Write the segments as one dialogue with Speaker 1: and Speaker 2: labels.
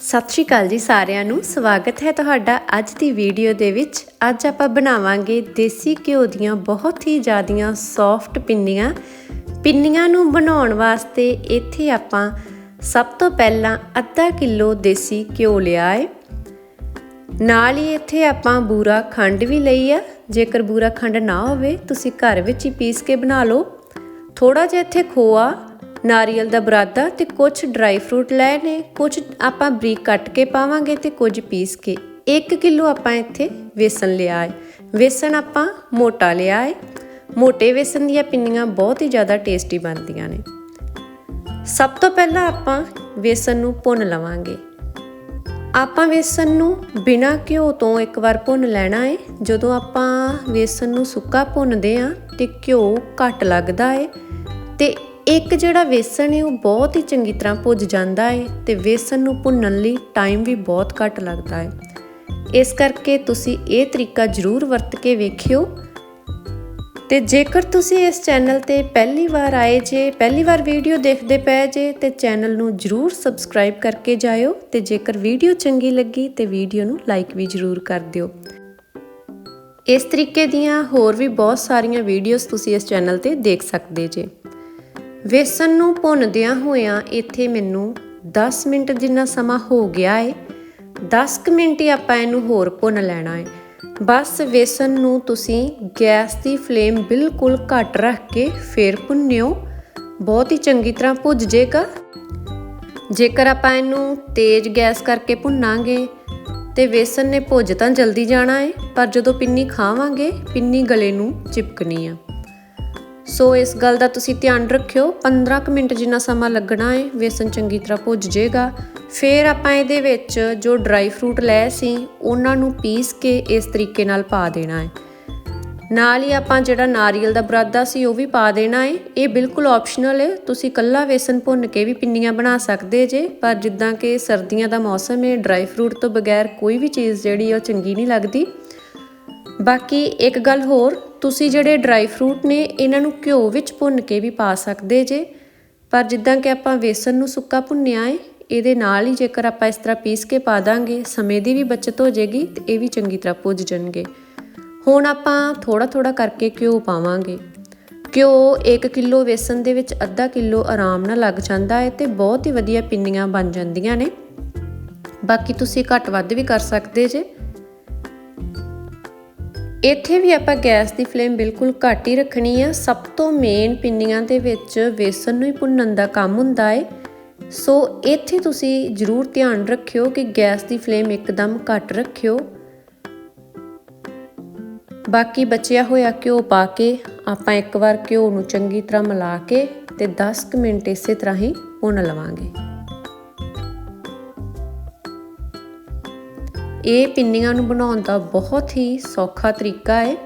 Speaker 1: ਸਤਿ ਸ਼੍ਰੀ ਅਕਾਲ ਜੀ ਸਾਰਿਆਂ ਨੂੰ। ਸਵਾਗਤ ਹੈ ਤੁਹਾਡਾ ਅੱਜ ਦੀ ਵੀਡੀਓ ਦੇ ਵਿੱਚ। ਅੱਜ ਆਪਾਂ ਬਣਾਵਾਂਗੇ ਦੇਸੀ ਘਿਓ ਦੀਆਂ ਬਹੁਤ ਹੀ ਜ਼ਿਆਦੀਆਂ ਸੌਫਟ ਪਿੰਨੀਆਂ। ਪਿੰਨੀਆਂ ਨੂੰ ਬਣਾਉਣ ਵਾਸਤੇ ਇੱਥੇ ਆਪਾਂ ਸਭ ਤੋਂ ਪਹਿਲਾਂ ਅੱਧਾ ਕਿਲੋ ਦੇਸੀ ਘਿਓ ਲਿਆ ਹੈ ਨਾਲ ਹੀ ਇੱਥੇ ਆਪਾਂ ਬੂਰਾ ਖੰਡ ਵੀ ਲਈ ਆ। ਜੇਕਰ ਬੂਰਾ ਖੰਡ ਨਾ ਹੋਵੇ, ਤੁਸੀਂ ਘਰ ਵਿੱਚ ਹੀ ਪੀਸ ਕੇ ਬਣਾ ਲਓ। ਥੋੜਾ ਜਿਹਾ ਇੱਥੇ ਖੋਆ ਨਾਰੀਅਲ ਦਾ ਬਰਾਦਾ ਤੇ ਕੁਝ ਡਰਾਈ ਫਰੂਟ ਲਏ ਨੇ ਕੁਝ ਆਪਾਂ ਬਰੀਕ ਕੱਟ ਕੇ ਪਾਵਾਂਗੇ ਤੇ ਕੁਝ ਪੀਸ ਕੇ। 1 ਕਿਲੋ ਆਪਾਂ ਇੱਥੇ ਵੇਸਣ ਲਿਆ ਹੈ ਵੇਸਣ ਆਪਾਂ ਮੋਟਾ ਲਿਆ ਹੈ ਮੋਟੇ ਵੇਸਣ ਦੀਆਂ ਪਿੰਨੀਆਂ ਬਹੁਤ ਹੀ ਜ਼ਿਆਦਾ ਟੇਸਟੀ ਬਣਦੀਆਂ ਨੇ। ਸਭ ਤੋਂ ਪਹਿਲਾਂ ਆਪਾਂ ਵੇਸਣ ਨੂੰ ਭੁੰਨ ਲਵਾਂਗੇ। ਆਪਾਂ ਵੇਸਣ ਨੂੰ ਬਿਨਾਂ ਘਿਓ ਤੋਂ ਇੱਕ ਵਾਰ ਭੁੰਨ ਲੈਣਾ ਹੈ ਜਦੋਂ ਆਪਾਂ ਵੇਸਣ ਨੂੰ ਸੁੱਕਾ ਭੁੰਨਦੇ ਆ ਤੇ ਘਿਓ ਘੱਟ ਲੱਗਦਾ ਹੈ ਤੇ ਇੱਕ ਜਿਹੜਾ ਵੇਸਣ ਹੈ, ਉਹ ਬਹੁਤ ਹੀ ਚੰਗੀ ਤਰ੍ਹਾਂ ਭੁੱਜ ਜਾਂਦਾ ਹੈ ਤੇ ਵੇਸਣ ਨੂੰ ਭੁੰਨਣ ਲਈ ਟਾਈਮ ਵੀ ਬਹੁਤ ਘੱਟ ਲੱਗਦਾ ਹੈ। ਇਸ ਕਰਕੇ ਤੁਸੀਂ ਇਹ ਤਰੀਕਾ ਜ਼ਰੂਰ ਵਰਤ ਕੇ ਵੇਖਿਓ। ਤੇ ਜੇਕਰ ਤੁਸੀਂ ਇਸ ਚੈਨਲ ਤੇ ਪਹਿਲੀ ਵਾਰ ਆਏ ਜੇ, ਪਹਿਲੀ ਵਾਰ ਵੀਡੀਓ ਦੇਖਦੇ ਪਏ ਜੇ, ਤੇ ਚੈਨਲ ਨੂੰ ਜਰੂਰ ਸਬਸਕ੍ਰਾਈਬ ਕਰਕੇ ਜਾਇਓ ਤੇ ਜੇਕਰ ਵੀਡੀਓ ਚੰਗੀ ਲੱਗੀ, ਤੇ ਵੀਡੀਓ ਨੂੰ ਲਾਈਕ ਵੀ ਜਰੂਰ ਕਰ ਦਿਓ। ਇਸ ਤਰੀਕੇ ਦੀਆਂ ਹੋਰ ਵੀ ਬਹੁਤ ਸਾਰੀਆਂ ਵੀਡੀਓਜ਼ ਤੁਸੀਂ ਇਸ ਚੈਨਲ ਤੇ ਦੇਖ ਸਕਦੇ ਜੇ। ਵੇਸਣ ਨੂੰ ਭੁੰਨਦਿਆਂ ਹੋਇਆਂ ਇੱਥੇ ਮੈਨੂੰ 10 ਮਿੰਟ ਜਿੰਨਾ ਸਮਾਂ ਹੋ ਗਿਆ ਏ 10 ਕੁ ਮਿੰਟ ਹੀ ਆਪਾਂ ਇਹਨੂੰ ਹੋਰ ਭੁੰਨ ਲੈਣਾ ਏ। ਬਸ ਵੇਸਣ ਨੂੰ ਤੁਸੀਂ ਗੈਸ ਦੀ ਫਲੇਮ ਬਿਲਕੁਲ ਘੱਟ ਰੱਖ ਕੇ ਫੇਰ ਭੁੰਨਿਓ। ਬਹੁਤ ਹੀ ਚੰਗੀ ਤਰ੍ਹਾਂ ਭੁੱਜ ਜੇਗਾ। ਜੇਕਰ ਆਪਾਂ ਇਹਨੂੰ ਤੇਜ਼ ਗੈਸ ਕਰਕੇ ਭੁੰਨਾਂਗੇ ਤੇ ਵੇਸਣ ਨੇ ਭੁੱਜ ਤਾਂ ਜਲਦੀ ਜਾਣਾ ਹੈ ਪਰ ਜਦੋਂ ਪਿੰਨੀ ਖਾਵਾਂਗੇ, ਪਿੰਨੀ ਗਲੇ ਨੂੰ ਚਿਪਕਣੀ ਆ। ਸੋ ਇਸ ਗੱਲ ਦਾ ਤੁਸੀਂ ਧਿਆਨ ਰੱਖਿਓ। 15 ਕੁ ਮਿੰਟ ਜਿੰਨਾ ਸਮਾਂ ਲੱਗਣਾ ਹੈ ਵੇਸਨ ਚੰਗੀ ਤਰ੍ਹਾਂ ਭੁੱਜ ਜਾਏਗਾ ਫਿਰ ਆਪਾਂ ਇਹਦੇ ਵਿੱਚ ਜੋ ਡਰਾਈ ਫਰੂਟ ਲਏ ਸੀ, ਉਹਨਾਂ ਨੂੰ ਪੀਸ ਕੇ ਇਸ ਤਰੀਕੇ ਨਾਲ ਪਾ ਦੇਣਾ ਹੈ ਨਾਲ ਹੀ ਆਪਾਂ ਜਿਹੜਾ ਨਾਰੀਅਲ ਦਾ ਬਰਾਦਾ ਸੀ, ਉਹ ਵੀ ਪਾ ਦੇਣਾ ਹੈ ਇਹ ਬਿਲਕੁਲ ਆਪਸ਼ਨਲ ਹੈ ਤੁਸੀਂ ਕੱਲਾ ਵੇਸਨ ਭੁੰਨ ਕੇ ਵੀ ਪਿੰਨੀਆਂ ਬਣਾ ਸਕਦੇ ਜੇ, ਪਰ ਜਿੱਦਾਂ ਕਿ ਸਰਦੀਆਂ ਦਾ ਮੌਸਮ ਹੈ ਡਰਾਈ ਫਰੂਟ ਤੋਂ ਬਗੈਰ ਕੋਈ ਵੀ ਚੀਜ਼ ਜਿਹੜੀ ਉਹ ਚੰਗੀ ਨਹੀਂ ਲੱਗਦੀ। ਬਾਕੀ ਇੱਕ ਗੱਲ ਹੋਰ ਤੁਸੀਂ ਜਿਹੜੇ ਡਰਾਈ ਫਰੂਟ ਨੇ, ਇਹਨਾਂ ਨੂੰ ਘਿਓ ਵਿੱਚ ਭੁੰਨ ਕੇ ਵੀ ਪਾ ਸਕਦੇ ਜੇ। ਪਰ ਜਿੱਦਾਂ ਕਿ ਆਪਾਂ ਵੇਸਣ ਨੂੰ ਸੁੱਕਾ ਭੁੰਨਿਆ ਹੈ ਇਹਦੇ ਨਾਲ ਹੀ ਜੇਕਰ ਆਪਾਂ ਇਸ ਤਰ੍ਹਾਂ ਪੀਸ ਕੇ ਪਾ ਦਾਂਗੇ, ਸਮੇਂ ਦੀ ਵੀ ਬਚਤ ਹੋ ਜਾਏਗੀ ਤੇ ਇਹ ਵੀ ਚੰਗੀ ਤਰ੍ਹਾਂ ਭੁੱਜ ਜਾਣਗੇ। ਹੁਣ ਆਪਾਂ ਥੋੜਾ ਥੋੜਾ ਕਰਕੇ ਘਿਓ ਪਾਵਾਂਗੇ। ਘਿਓ 1 ਕਿਲੋ ਵੇਸਣ ਦੇ ਵਿੱਚ ਅੱਧਾ ਕਿਲੋ ਆਰਾਮ ਨਾਲ ਲੱਗ ਜਾਂਦਾ ਹੈ ਤੇ ਬਹੁਤ ਹੀ ਵਧੀਆ ਪਿੰਨੀਆਂ ਬਣ ਜਾਂਦੀਆਂ ਨੇ। ਬਾਕੀ ਤੁਸੀਂ ਘੱਟ ਵੱਧ ਵੀ ਕਰ ਸਕਦੇ ਜੇ। ਇੱਥੇ ਵੀ ਆਪਾਂ ਗੈਸ ਦੀ ਫਲੇਮ ਬਿਲਕੁਲ ਘੱਟ ਹੀ ਰੱਖਣੀ ਆ। ਸਭ ਤੋਂ ਮੇਨ ਪਿੰਨੀਆਂ ਦੇ ਵਿੱਚ ਵੇਸਣ ਨੂੰ ਹੀ ਭੁੰਨਣ ਦਾ ਕੰਮ ਹੁੰਦਾ ਹੈ ਸੋ ਇੱਥੇ ਤੁਸੀਂ ਜ਼ਰੂਰ ਧਿਆਨ ਰੱਖਿਓ ਕਿ ਗੈਸ ਦੀ ਫਲੇਮ ਇੱਕਦਮ ਘੱਟ ਰੱਖਿਓ। ਬਾਕੀ ਬਚਿਆ ਹੋਇਆ ਘਿਓ ਪਾ ਕੇ ਆਪਾਂ ਇੱਕ ਵਾਰ ਘਿਓ ਨੂੰ ਚੰਗੀ ਤਰ੍ਹਾਂ ਮਿਲਾ ਕੇ ਤੇ 10 ਕੁ ਮਿੰਟ ਇਸੇ ਤਰ੍ਹਾਂ ਹੀ ਭੁੰਨ ਲਵਾਂਗੇ। ਇਹ ਪਿੰਨੀਆਂ ਨੂੰ ਬਣਾਉਣ ਦਾ ਬਹੁਤ ਹੀ ਸੌਖਾ ਤਰੀਕਾ ਹੈ।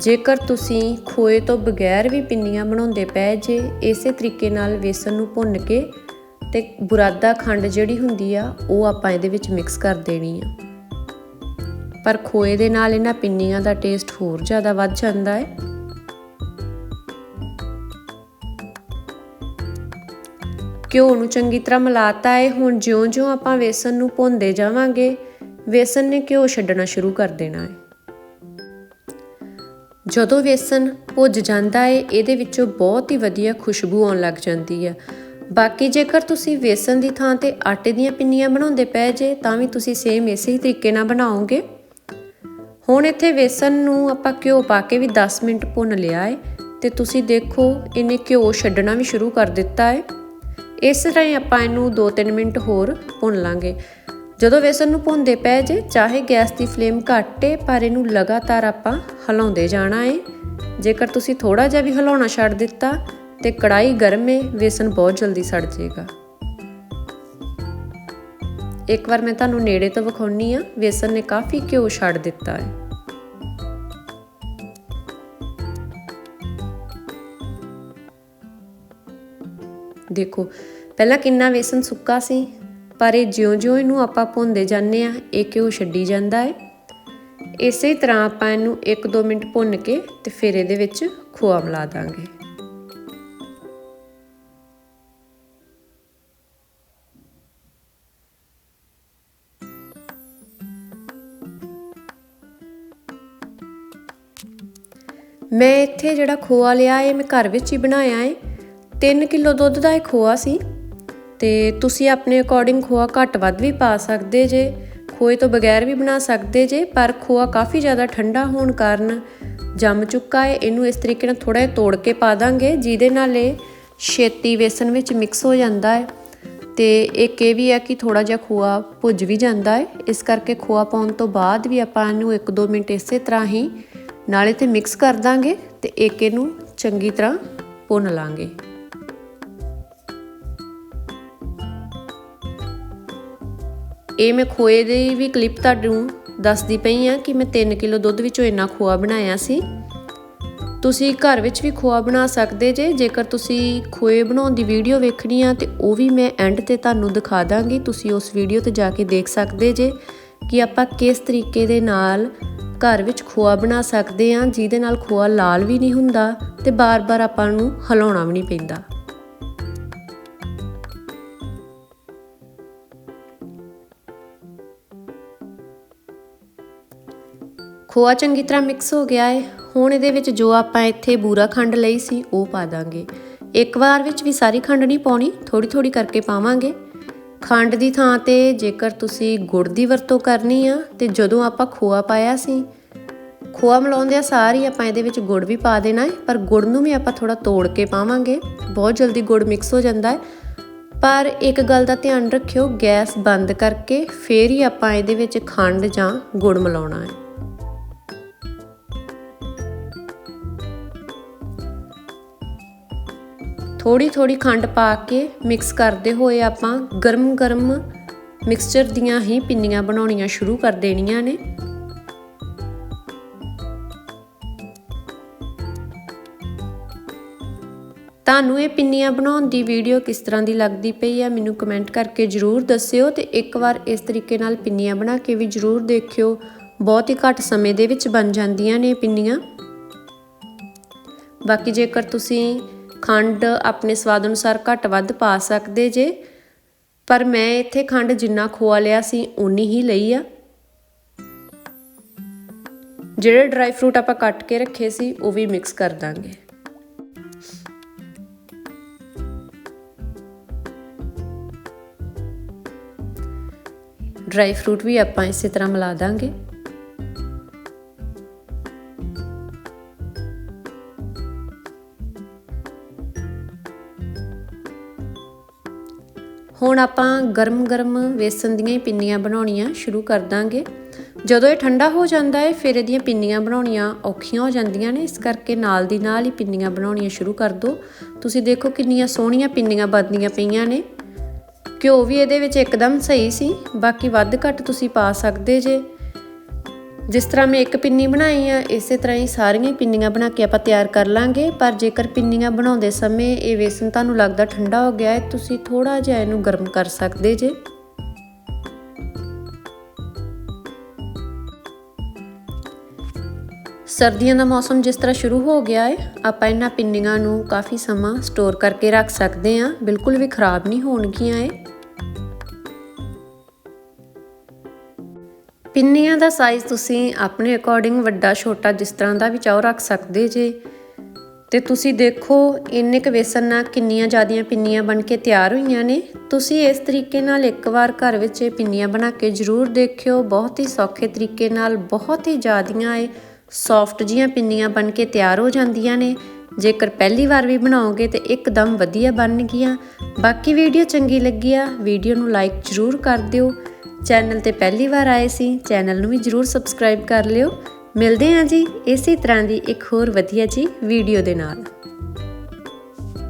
Speaker 1: ਜੇਕਰ ਤੁਸੀਂ ਖੋਏ ਤੋਂ ਬਗੈਰ ਵੀ ਪਿੰਨੀਆਂ ਬਣਾਉਂਦੇ ਪਏ ਜੇ, ਇਸੇ ਤਰੀਕੇ ਨਾਲ ਵੇਸਣ ਨੂੰ ਭੁੰਨ ਕੇ ਤੇ ਬੁਰਾਦਾ ਖੰਡ ਜਿਹੜੀ ਹੁੰਦੀ ਆ, ਉਹ ਆਪਾਂ ਇਹਦੇ ਵਿੱਚ ਮਿਕਸ ਕਰ ਦੇਣੀ ਆ। ਪਰ ਖੋਏ ਦੇ ਨਾਲ ਇਹਨਾਂ ਪਿੰਨੀਆਂ ਦਾ ਟੇਸਟ ਹੋਰ ਜ਼ਿਆਦਾ ਵੱਧ ਜਾਂਦਾ ਹੈ। ਘਿਓ ਨੂੰ ਚੰਗੀ ਤਰ੍ਹਾਂ ਮਿਲਾਤਾ ਹੈ। ਹੁਣ ਜਿਉਂ-ਜਿਉਂ ਆਪਾਂ ਵੇਸਣ ਨੂੰ ਭੁੰਨਦੇ ਜਾਵਾਂਗੇ ਵੇਸਣ ਨੇ ਘਿਓ ਛੱਡਣਾ ਸ਼ੁਰੂ ਕਰ ਦੇਣਾ ਹੈ। ਜਦੋਂ ਵੇਸਣ ਭੁੱਜ ਜਾਂਦਾ ਹੈ, ਇਹਦੇ ਵਿੱਚੋਂ ਬਹੁਤ ਹੀ ਵਧੀਆ ਖੁਸ਼ਬੂ ਆਉਣ ਲੱਗ ਜਾਂਦੀ ਹੈ। ਬਾਕੀ ਜੇਕਰ ਤੁਸੀਂ ਵੇਸਣ ਦੀ ਥਾਂ ਤੇ ਆਟੇ ਦੀਆਂ ਪਿੰਨੀਆਂ ਬਣਾਉਂਦੇ ਪਏ ਜੇ, ਤਾਂ ਵੀ ਤੁਸੀਂ ਸੇਮ ਇਸੇ ਹੀ ਤਰੀਕੇ ਨਾਲ ਬਣਾਓਗੇ। ਹੁਣ ਇੱਥੇ ਵੇਸਣ ਨੂੰ ਆਪਾਂ ਘਿਓ ਪਾ ਕੇ ਵੀ 10 ਮਿੰਟ ਭੁੰਨ ਲਿਆ ਹੈ ਤੇ ਤੁਸੀਂ ਦੇਖੋ, ਇਹਨੇ ਘਿਓ ਛੱਡਣਾ ਵੀ ਸ਼ੁਰੂ ਕਰ ਦਿੱਤਾ ਹੈ। ਇਸ ਤਰ੍ਹਾਂ ਹੀ ਆਪਾਂ ਇਹਨੂੰ 2-3 ਮਿੰਟ ਹੋਰ ਭੁੰਨ ਲਾਂਗੇ। ਜਦੋਂ ਵੇਸਣ ਨੂੰ ਭੁੰਨਦੇ ਪਏ ਜੇ, ਚਾਹੇ ਗੈਸ ਦੀ ਫਲੇਮ ਘੱਟ ਏ, ਪਰ ਇਹਨੂੰ ਲਗਾਤਾਰ ਆਪਾਂ ਹਿਲਾਉਂਦੇ ਜਾਣਾ ਏ। ਜੇਕਰ ਤੁਸੀਂ ਥੋੜਾ ਜਿਹਾ ਵੀ ਹਿਲਾਉਣਾ ਛੱਡ ਦਿੱਤਾ, ਤੇ ਕੜਾਈ ਗਰਮ ਏ, ਵੇਸਣ ਬਹੁਤ ਜਲਦੀ ਸੜ ਜਾਏਗਾ ਇੱਕ ਵਾਰ ਮੈਂ ਤੁਹਾਨੂੰ ਨੇੜੇ ਤੋਂ ਵਿਖਾਉਣੀ ਆ, ਵੇਸਣ ਨੇ ਕਾਫੀ ਘਿਓ ਛੱਡ ਦਿੱਤਾ ਹੈ ਦੇਖੋ, ਪਹਿਲਾਂ ਕਿੰਨਾ ਵੇਸਣ ਸੁੱਕਾ ਸੀ ਪਰ ਇਹ ਜਿਉਂ-ਜਿਉਂ ਇਹਨੂੰ ਆਪਾਂ ਭੁੰਦੇ ਜਾਂਦੇ ਆ ਇਹ ਘਿਓ ਛੱਡੀ ਜਾਂਦਾ ਹੈ ਇਸੇ ਤਰ੍ਹਾਂ ਆਪਾਂ ਇਹਨੂੰ 1-2 ਮਿੰਟ ਭੁੰਨ ਕੇ ਤੇ ਫਿਰ ਇਹਦੇ ਵਿੱਚ ਖੋਆ ਮਿਲਾ ਦਾਂਗੇ। ਮੈਂ ਇੱਥੇ ਜਿਹੜਾ ਖੋਆ ਲਿਆ ਇਹ ਮੈਂ ਘਰ ਵਿੱਚ ਹੀ ਬਣਾਇਆ ਹੈ 3 ਕਿਲੋ ਦੁੱਧ ਦਾ ਇਹ ਖੋਆ ਸੀ। ਤੇ ਤੁਸੀਂ ਆਪਣੇ ਅਕੋਰਡਿੰਗ ਖੋਆ ਘੱਟ ਵੱਧ ਵੀ ਪਾ ਸਕਦੇ ਜੇ। ਖੋਏ ਤੋਂ ਬਗੈਰ ਵੀ ਬਣਾ ਸਕਦੇ ਜੇ, ਪਰ ਖੋਆ ਕਾਫੀ ਜ਼ਿਆਦਾ ਠੰਡਾ ਹੋਣ ਕਾਰਨ ਜੰਮ ਚੁੱਕਾ ਹੈ ਇਹਨੂੰ ਇਸ ਤਰੀਕੇ ਨਾਲ ਥੋੜਾ ਜਿਹਾ ਤੋੜ ਕੇ ਪਾ ਦਾਂਗੇ, ਜਿਹਦੇ ਨਾਲ ਇਹ ਛੇਤੀ ਵੇਸਣ ਵਿੱਚ ਮਿਕਸ ਹੋ ਜਾਂਦਾ ਹੈ ਤੇ ਇੱਕ ਇਹ ਵੀ ਹੈ ਕਿ ਥੋੜਾ ਜਿਹਾ ਖੋਆ ਭੁੱਜ ਵੀ ਜਾਂਦਾ ਹੈ ਇਸ ਕਰਕੇ ਖੋਆ ਪਾਉਣ ਤੋਂ ਬਾਅਦ ਵੀ ਆਪਾਂ ਇਹਨੂੰ 1-2 ਮਿੰਟ ਇਸੇ ਤਰ੍ਹਾਂ ਹੀ ਨਾਲੇ ਤੇ ਮਿਕਸ ਕਰ ਦਾਂਗੇ ਤੇ ਇੱਕ ਇਹਨੂੰ ਚੰਗੀ ਤਰ੍ਹਾਂ ਭੁੰਨ ਲਾਂਗੇ। ਇਹ ਮੈਂ ਖੋਏ ਦੀ ਵੀ ਕਲਿੱਪ ਤੁਹਾਨੂੰ ਦੱਸਦੀ ਪਈ ਆ ਕਿ ਮੈਂ 3 ਕਿਲੋ ਦੁੱਧ ਵਿੱਚੋਂ ਇੰਨਾ ਖੋਆ ਬਣਾਇਆ ਸੀ। ਤੁਸੀਂ ਘਰ ਵਿੱਚ ਵੀ ਖੋਆ ਬਣਾ ਸਕਦੇ ਜੇ, ਜੇਕਰ ਤੁਸੀਂ ਖੋਏ ਬਣਾਉਣ ਦੀ ਵੀਡੀਓ ਵੇਖਣੀ ਆ ਤੇ ਉਹ ਵੀ ਮੈਂ ਐਂਡ ਤੇ ਤੁਹਾਨੂੰ ਦਿਖਾ ਦਾਂਗੀ। ਤੁਸੀਂ ਉਸ ਵੀਡੀਓ ਤੇ ਜਾ ਕੇ ਦੇਖ ਸਕਦੇ ਜੇ ਕਿ ਆਪਾਂ ਕਿਸ ਤਰੀਕੇ ਦੇ ਨਾਲ ਘਰ ਵਿੱਚ ਖੋਆ ਬਣਾ ਸਕਦੇ ਆ, ਜਿਹਦੇ ਨਾਲ ਖੋਆ ਲਾਲ ਵੀ ਨਹੀਂ ਹੁੰਦਾ ਤੇ ਬਾਰ-ਬਾਰ ਆਪਾਂ ਨੂੰ ਹਿਲਾਉਣਾ ਵੀ ਨਹੀਂ ਪੈਂਦਾ। ਖੋਆ ਚੰਗੀ ਤਰ੍ਹਾਂ ਮਿਕਸ ਹੋ ਗਿਆ ਹੈ ਹੁਣ ਇਹਦੇ ਵਿੱਚ ਜੋ ਆਪਾਂ ਇੱਥੇ ਬੂਰਾ ਖੰਡ ਲਈ ਸੀ, ਉਹ ਪਾ ਦਾਂਗੇ। ਇੱਕ ਵਾਰ ਵਿੱਚ ਵੀ ਸਾਰੀ ਖੰਡ ਨਹੀਂ ਪਾਉਣੀ ਥੋੜੀ ਥੋੜੀ ਕਰਕੇ ਪਾਵਾਂਗੇ। ਖੰਡ ਦੀ ਥਾਂ ਤੇ ਜੇਕਰ ਤੁਸੀਂ ਗੁੜ ਦੀ ਵਰਤੋਂ ਕਰਨੀ ਆ, ਤੇ ਜਦੋਂ ਆਪਾਂ ਖੋਆ ਪਾਇਆ ਸੀ, ਖੋਆ ਮਿਲਾਉਂਦੇ ਆ ਸਾਰੀ ਆਪਾਂ ਇਹਦੇ ਵਿੱਚ ਗੁੜ ਵੀ ਪਾ ਦੇਣਾ ਹੈ ਪਰ ਗੁੜ ਨੂੰ ਵੀ ਆਪਾਂ ਥੋੜਾ ਤੋੜ ਕੇ ਪਾਵਾਂਗੇ। ਬਹੁਤ ਜਲਦੀ ਗੁੜ ਮਿਕਸ ਹੋ ਜਾਂਦਾ ਹੈ ਪਰ ਇੱਕ ਗੱਲ ਦਾ ਧਿਆਨ ਰੱਖਿਓ, ਗੈਸ ਬੰਦ ਕਰਕੇ ਫੇਰ ਹੀ ਆਪਾਂ ਇਹਦੇ ਵਿੱਚ ਖੰਡ ਜਾਂ ਗੁੜ ਮਿਲਾਉਣਾ ਹੈ ਥੋੜੀ ਥੋੜੀ ਖੰਡ ਪਾ ਕੇ ਮਿਕਸ ਕਰਦੇ ਹੋਏ ਆਪਾਂ ਗਰਮ-ਗਰਮ ਮਿਕਸਚਰ ਦੀਆਂ ਹੀ ਪਿੰਨੀਆਂ ਬਣਾਉਣੀਆਂ ਸ਼ੁਰੂ ਕਰ ਦੇਣੀਆਂ ਨੇ। ਤੁਹਾਨੂੰ ਇਹ ਪਿੰਨੀਆਂ ਬਣਾਉਣ ਦੀ ਵੀਡੀਓ ਕਿਸ ਤਰ੍ਹਾਂ ਦੀ ਲੱਗਦੀ ਪਈ ਆ ਮੈਨੂੰ ਕਮੈਂਟ ਕਰਕੇ ਜਰੂਰ ਦੱਸਿਓ ਤੇ ਇੱਕ ਵਾਰ ਇਸ ਤਰੀਕੇ ਨਾਲ ਪਿੰਨੀਆਂ ਬਣਾ ਕੇ ਵੀ ਜਰੂਰ ਦੇਖਿਓ। ਬਹੁਤ ਹੀ ਘੱਟ ਸਮੇਂ ਦੇ ਵਿੱਚ ਬਣ ਜਾਂਦੀਆਂ ਨੇ ਪਿੰਨੀਆਂ। ਬਾਕੀ ਜੇਕਰ ਤੁਸੀਂ ਖੰਡ ਆਪਣੇ ਸਵਾਦ ਅਨੁਸਾਰ ਘੱਟ ਵੱਧ ਪਾ ਸਕਦੇ ਜੇ। ਪਰ ਮੈਂ ਇੱਥੇ ਖੰਡ ਜਿੰਨਾ ਖੋਆ ਲਿਆ ਸੀ ਉਨੀ ਹੀ ਲਈ ਆ। ਜਿਹੜੇ ਡਰਾਈ ਫਰੂਟ ਆਪਾਂ ਕੱਟ ਕੇ ਰੱਖੇ ਸੀ, ਉਹ ਵੀ ਮਿਕਸ ਕਰ ਦਾਂਗੇ। ਡਰਾਈ ਫਰੂਟ ਵੀ ਆਪਾਂ ਇਸੇ ਤਰ੍ਹਾਂ ਮਿਲਾ ਦਾਂਗੇ। ਹੁਣ ਆਪਾਂ ਗਰਮ-ਗਰਮ ਵੇਸਣ ਦੀਆਂ ਹੀ ਪਿੰਨੀਆਂ ਬਣਾਉਣੀਆਂ ਸ਼ੁਰੂ ਕਰ ਦਾਂਗੇ। ਜਦੋਂ ਇਹ ਠੰਡਾ ਹੋ ਜਾਂਦਾ ਹੈ ਫਿਰ ਇਹਦੀਆਂ ਪਿੰਨੀਆਂ ਬਣਾਉਣੀਆਂ ਔਖੀਆਂ ਹੋ ਜਾਂਦੀਆਂ ਨੇ। ਇਸ ਕਰਕੇ ਨਾਲ ਦੀ ਨਾਲ ਹੀ ਪਿੰਨੀਆਂ ਬਣਾਉਣੀਆਂ ਸ਼ੁਰੂ ਕਰ ਦਿਓ ਤੁਸੀਂ ਦੇਖੋ ਕਿੰਨੀਆਂ ਸੋਹਣੀਆਂ ਪਿੰਨੀਆਂ ਬਣਦੀਆਂ ਪਈਆਂ ਨੇ। ਘਿਓ ਵੀ ਇਹਦੇ ਵਿੱਚ ਇੱਕਦਮ ਸਹੀ ਸੀ। ਬਾਕੀ ਵੱਧ ਘੱਟ ਤੁਸੀਂ ਪਾ ਸਕਦੇ ਜੇ। ਜਿਸ ਤਰ੍ਹਾਂ ਮੈਂ ਇੱਕ ਪਿੰਨੀ ਬਣਾਈ ਆ, ਇਸੇ ਤਰ੍ਹਾਂ ਹੀ ਸਾਰੀਆਂ ਪਿੰਨੀਆਂ ਬਣਾ ਕੇ ਆਪਾਂ ਤਿਆਰ ਕਰ ਲਾਂਗੇ। ਪਰ ਜੇਕਰ ਪਿੰਨੀਆਂ ਬਣਾਉਂਦੇ ਸਮੇਂ ਇਹ ਵੇਸਨ ਤੁਹਾਨੂੰ ਲੱਗਦਾ ਠੰਡਾ ਹੋ ਗਿਆ ਹੈ, ਤੁਸੀਂ ਥੋੜਾ ਜਿਹਾ ਇਹਨੂੰ ਗਰਮ ਕਰ ਸਕਦੇ ਜੇ। ਸਰਦੀਆਂ ਦਾ ਮੌਸਮ ਜਿਸ ਤਰ੍ਹਾਂ ਸ਼ੁਰੂ ਹੋ ਗਿਆ ਹੈ, ਆਪਾਂ ਇਹਨਾਂ ਪਿੰਨੀਆਂ ਨੂੰ ਕਾਫੀ ਸਮਾਂ ਸਟੋਰ ਕਰਕੇ ਰੱਖ ਸਕਦੇ ਹਾਂ। ਬਿਲਕੁਲ ਵੀ ਖਰਾਬ ਨਹੀਂ ਹੋਣਗੀਆਂ ਇਹ। ਪਿੰਨੀਆਂ ਦਾ ਸਾਈਜ਼ ਤੁਸੀਂ ਆਪਣੇ ਅਕੋਰਡਿੰਗ ਵੱਡਾ, ਛੋਟਾ ਜਿਸ ਤਰ੍ਹਾਂ ਦਾ ਵੀ ਚਾਹੋ ਰੱਖ ਸਕਦੇ ਜੇ। ਤੇ ਤੁਸੀਂ ਦੇਖੋ, ਇੰਨੇ ਕ ਵੇਸਣ ਨਾਲ ਕਿੰਨੀਆਂ ਜ਼ਿਆਦੀਆਂ ਪਿੰਨੀਆਂ ਬਣ ਕੇ ਤਿਆਰ ਹੋਈਆਂ ਨੇ। ਤੁਸੀਂ ਇਸ ਤਰੀਕੇ ਨਾਲ ਇੱਕ ਵਾਰ ਘਰ ਵਿੱਚ ਇਹ ਪਿੰਨੀਆਂ ਬਣਾ ਕੇ ਜ਼ਰੂਰ ਦੇਖਿਓ। ਬਹੁਤ ਹੀ ਸੌਖੇ ਤਰੀਕੇ ਨਾਲ, ਬਹੁਤ ਹੀ ਜ਼ਿਆਦੀਆਂ ਇਹ ਸੌਫਟ ਜੀਆਂ ਪਿੰਨੀਆਂ ਬਣ ਕੇ ਤਿਆਰ ਹੋ ਜਾਂਦੀਆਂ ਨੇ। ਜੇਕਰ ਪਹਿਲੀ ਵਾਰ ਵੀ ਬਣਾਓਗੇ ਤੇ ਇੱਕਦਮ ਵਧੀਆ ਬਣਨਗੀਆਂ ਬਾਕੀ ਵੀਡੀਓ ਚੰਗੀ ਲੱਗੀ ਆ ਵੀਡੀਓ ਨੂੰ ਲਾਈਕ ਜ਼ਰੂਰ ਕਰ ਦਿਓ। ਚੈਨਲ ਤੇ ਪਹਿਲੀ ਵਾਰ ਆਏ ਸੀ, ਚੈਨਲ ਨੂੰ ਵੀ ਜਰੂਰ ਸਬਸਕ੍ਰਾਈਬ ਕਰ ਲਿਓ। ਮਿਲਦੇ ਹਾਂ ਜੀ ਇਸੇ ਤਰ੍ਹਾਂ ਦੀ ਇੱਕ ਹੋਰ ਵਧੀਆ ਜੀ ਵੀਡੀਓ ਦੇ ਨਾਲ।